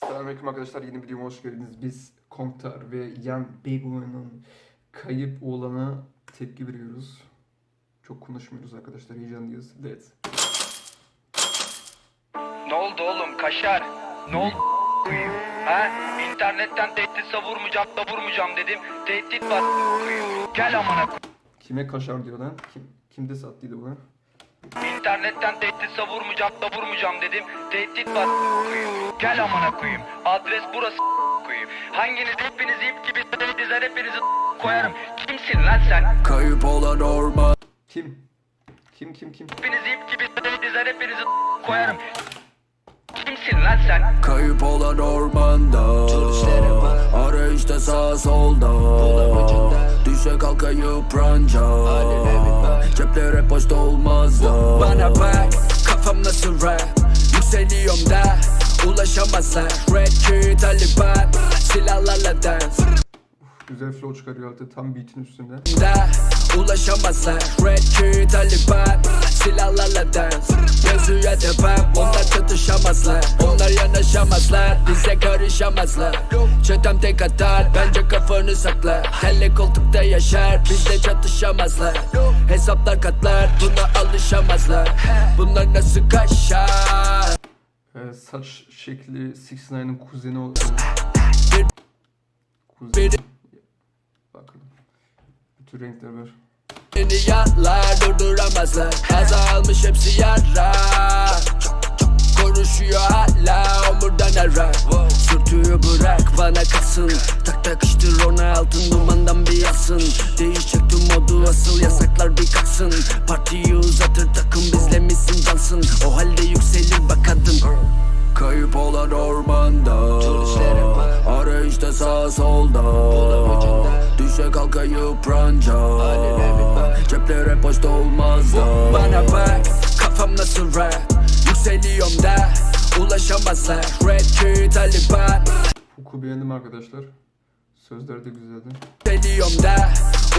Selamünaleyküm arkadaşlar. Yeni videoma hoş geldiniz. Biz Konktar ve Yan Bego'nun kayıp oğlana tepki veriyoruz. Çok konuşmuyoruz arkadaşlar. Heyecanlıyız. Let's. Ne oldu oğlum kaşar? Ne oldu koyayım? Ha? İnternetten tehdit savurmayacağım da vurmayacağım dedim. Tehdit var koyayım. Gel amına Kime kaşar diyor lan? Kim, kimde sattıydı bunu? İnternetten tehdit savurmayacağım da vurmayacağım dedim. Tehdit var koyayım. Gel amına koyayım. Adres burası koyayım. Hanginiz hepiniz ip gibi dizer hepinizi koyarım. Kimsin lan sen? Kayıp olan orman Kim? Kim kim kim? Hepiniz ip gibi dizer hepinizi koyarım. Kimsin lan sen? Kayıp olan ormanda Arayışta Düşe kalka yıpranca Cepler hep boşta olmaz da Bana bak kafam nasıl rap? Yükseliyorum da Ulaşamazlar. Red Key Taliban Silahlarla dance Güzel flow çıkarıyor artık tam beat'in üstünde. da Ulaşamazlar. Red Key Taliban Silahlarla dance Yazıya tepem Çatışamazlar Onlar yanaşamazlar Bize karışamazlar Çetem tek atar Bence kafanı sakla Kelle koltukta yaşar Bizle çatışamazlar Hesaplar katlar Buna alışamazlar Bunlar nasıl kaşar Ee, saç şekli 69'ın kuzeni o. Kuzeni. Bakın. Bütün renkler var. Beni yalar durduramazlar Azalmış hepsi yara Konuşuyor hala omurdan ara Sürtüyü bırak bana kalsın Tak takıştır ona altın dumandan bir yansın Değişecek tüm modu asıl yasaklar bir kalksın Partiyi uzatır takım bizle misin cansın O halde yükselir bak adım. Kayıp olan ormanda. Arayışta sağ solda. Düşe kalka yıpranca Cepler hep boşta olmaz da Bana bak kafam nasıl rap Yükseliyorum da Ulaşamazlar. Red Key Taliban. Huku beğendim arkadaşlar. Sözleri de güzeldi. Yükseliyorum da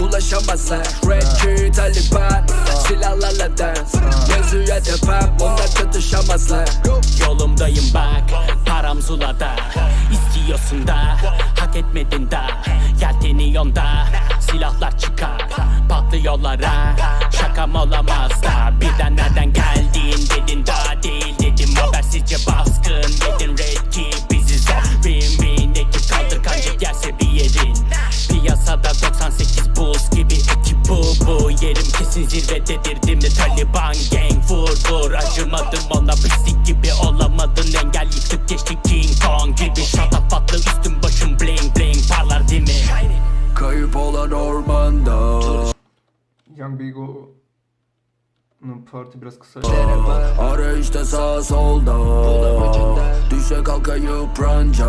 Ulaşamazlar. Red Key Taliban. Silahlarla dance Yazıya tepem Onlar çatışamazlar. Yolumdayım bak param zulada. İstiyorsun da hak etmedin da. Yelteniyorsun da silahlar çıkar. Patlıyorlar ha şakam olamaz da. Birden nereden vur Acımadım ona pislik gibi olamadın. Engel yıktık geçtik King Kong gibi. Şatafatlı üstüm başım bling bling. Parlar değil mi? Kayıp olan ormanda. Young Bego'nun parti biraz kısa. Arayışta sağ solda. Düşe kalka yıpranca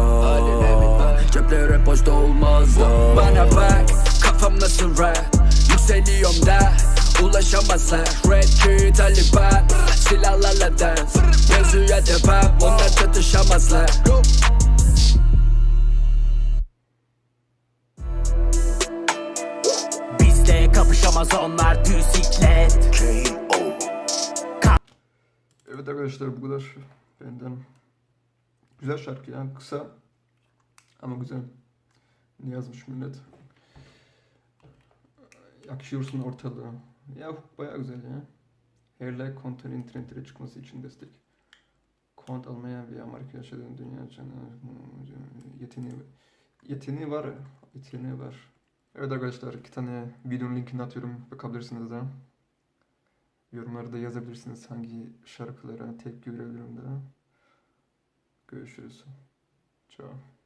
Cepler hep boşta olmaz da Bana bak kafam nasıl rap? Yükseliyorum da Ulaşamazlar Red Key Taliban Silahlarla dance Yazıya tepem Onlar çatışamazlar Bizle kapışamaz onlar düz siklet Evet arkadaşlar bu kadar benden. Güzel şarkı ya kısa ama güzel. Ne yazmış millet? Yakışıyorsun ortalığa. Ya baya güzel ya. Her like konten internetlere çıkması için destek. Kont almayan bir Amerika yaşadığın dünya canı yeteneği yeteneği var yeteneği var. Evet arkadaşlar iki tane videonun linkini atıyorum bakabilirsiniz de. Yorumlarda yazabilirsiniz hangi şarkılara tepki verebilirim de. Görüşürüz. Ciao.